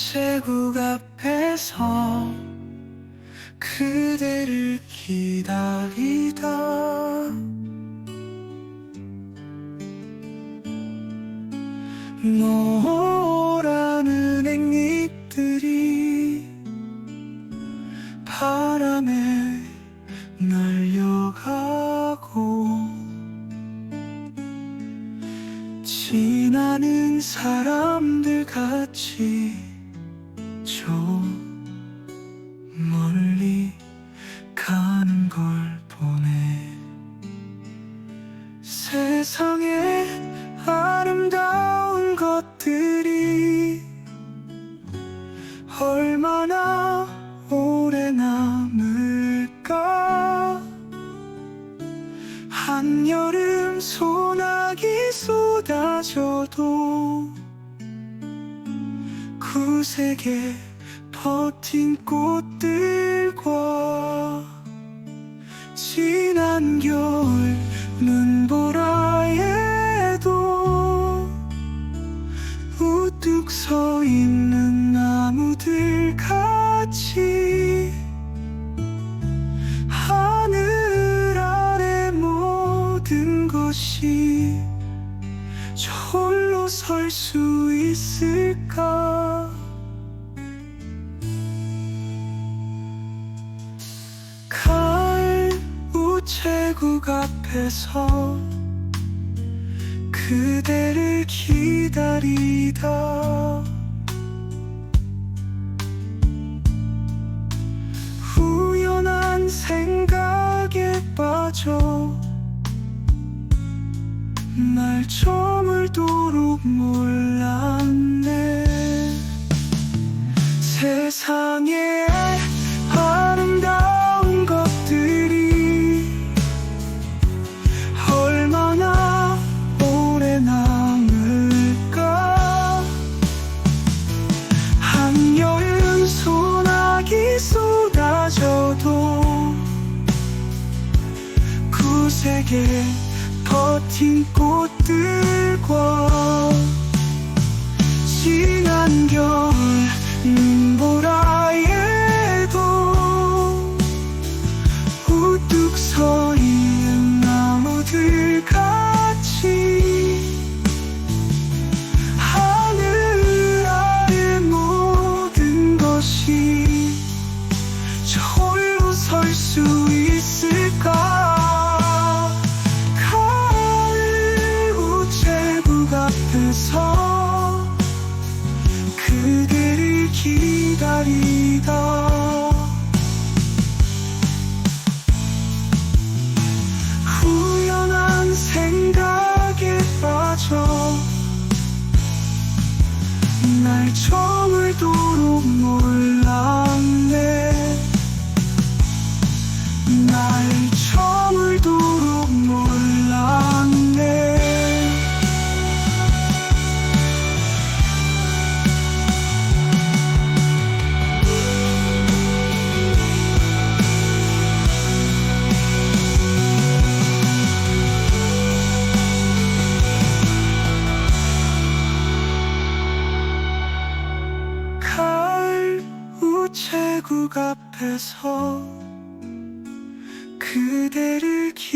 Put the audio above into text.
우체국 앞에서 그대를 기다리다. 노란 은행잎들이 바람에 날려가고 지나는 사람들 같이 세상에 아름다운 것들이 얼마나 오래 남을까? 한여름 소나기 쏟아져도 구색에 버틴 꽃들과 지난 겨울 눈보 우뚝 서 있는 나무들 같이 하늘 아래 모든 것이 저 홀로 설 수 있을까? 가을 우체국 앞에서 그대를 기다리다. 우연한 생각에 빠져 날 저물도록 몰랐네. 세상에 구색에 버틴 꽃들과 지난 겨 앞에서 그대를 기다리다. 우연한 생각에 빠져 날 저물도록 몰랐 우체국 앞에서 그대를 기다리다